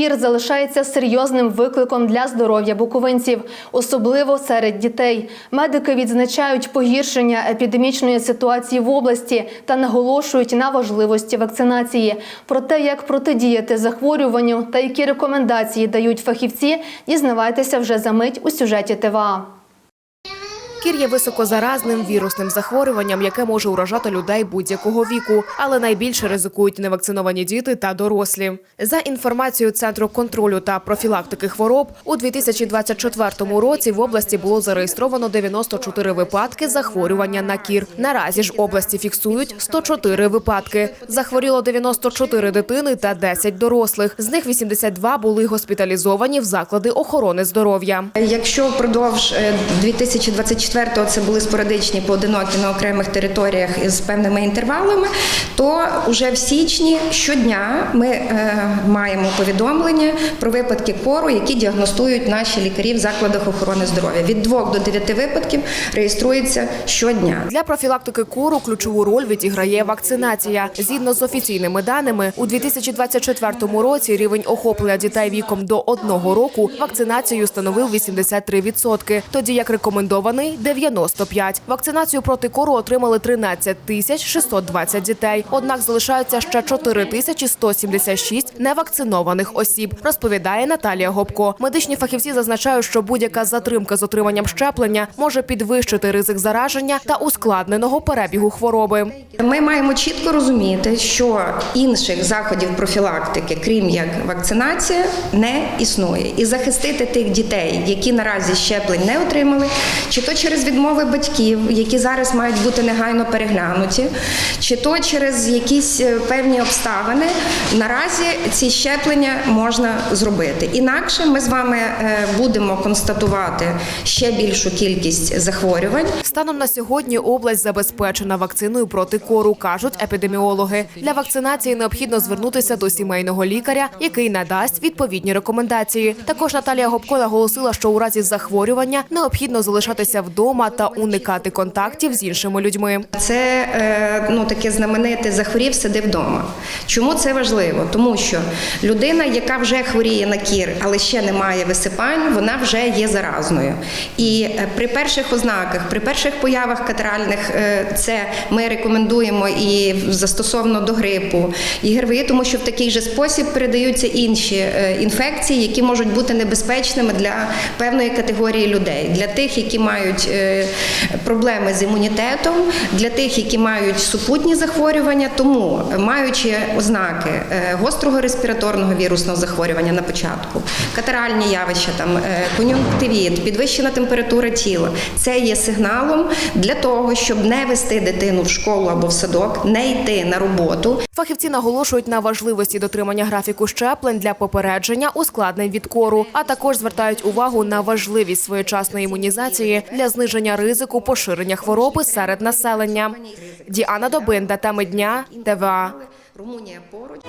Кір залишається серйозним викликом для здоров'я буковинців, особливо серед дітей. Медики відзначають погіршення епідемічної ситуації в області та наголошують на важливості вакцинації. Про те, як протидіяти захворюванню та які рекомендації дають фахівці, дізнавайтеся вже за мить у сюжеті ТВА. Кір є високозаразним вірусним захворюванням, яке може уражати людей будь-якого віку, але найбільше ризикують невакциновані діти та дорослі. За інформацією центру контролю та профілактики хвороб, у 2024 році в області було зареєстровано 94 випадки захворювання на кір. Наразі ж області фіксують 104 випадки. Захворіло 94 дитини та 10 дорослих. З них 82 були госпіталізовані в заклади охорони здоров'я. Якщо продовж 2024 е, Четвертого це були спорадичні поодинокі на окремих територіях із певними інтервалами, то вже в січні щодня ми е, маємо повідомлення про випадки кору, які діагностують наші лікарі в закладах охорони здоров'я. Від двох до дев'яти випадків реєструється щодня. Для профілактики кору ключову роль відіграє вакцинація. Згідно з офіційними даними, у 2024 році рівень охоплення дітей віком до одного року вакцинацією становив 83%, тоді як рекомендований 95%. Вакцинацію проти кору отримали 13 тисяч 620 дітей. Однак залишаються ще 4 тисячі 176 невакцинованих осіб, розповідає Наталія Гопко. Медичні фахівці зазначають, що будь-яка затримка з отриманням щеплення може підвищити ризик зараження та ускладненого перебігу хвороби. Ми маємо чітко розуміти, що інших заходів профілактики, крім як вакцинація, не існує. І захистити тих дітей, які наразі щеплень не отримали, чи то через відмови батьків, які зараз мають бути негайно переглянуті, чи то через якісь е, певні обставини, наразі ці щеплення можна зробити. Інакше ми з вами е, будемо констатувати ще більшу кількість захворювань. Станом на сьогодні область забезпечена вакциною проти кору, кажуть епідеміологи. Для вакцинації необхідно звернутися до сімейного лікаря, який надасть відповідні рекомендації. Також Наталія Гопко наголосила, що у разі захворювання необхідно залишатися вдома та уникати контактів з іншими людьми. Це е, ну таке знамените захворів, сиди вдома. Чому це важливо? Тому що людина, яка вже хворіє на кір, але ще не має висипань, вона вже є заразною. І е, при перших ознаках, при перших появах катеральних, е, це ми рекомендуємо і застосовно до грипу, і ГРВІ, тому що в такий же спосіб передаються інші інфекції, які можуть бути небезпечними для певної категорії людей, для тих, які мають проблеми з імунітетом, для тих, які мають супутні захворювання. Тому, е, маючи ознаки е, гострого респіраторного вірусного захворювання на початку, катаральні явища, там е, кон'юнктивіт, підвищена температура тіла, це є сигналом для того, щоб не вести дитину в школу або в садок, не йти на роботу. Фахівці наголошують на важливості дотримання графіку щеплень для попередження ускладнень від кору, а також звертають увагу на важливість своєчасної імунізації для зниження ризику поширення хвороби серед населення. Діана Добинда теми дня ТВА. Румунія поруч.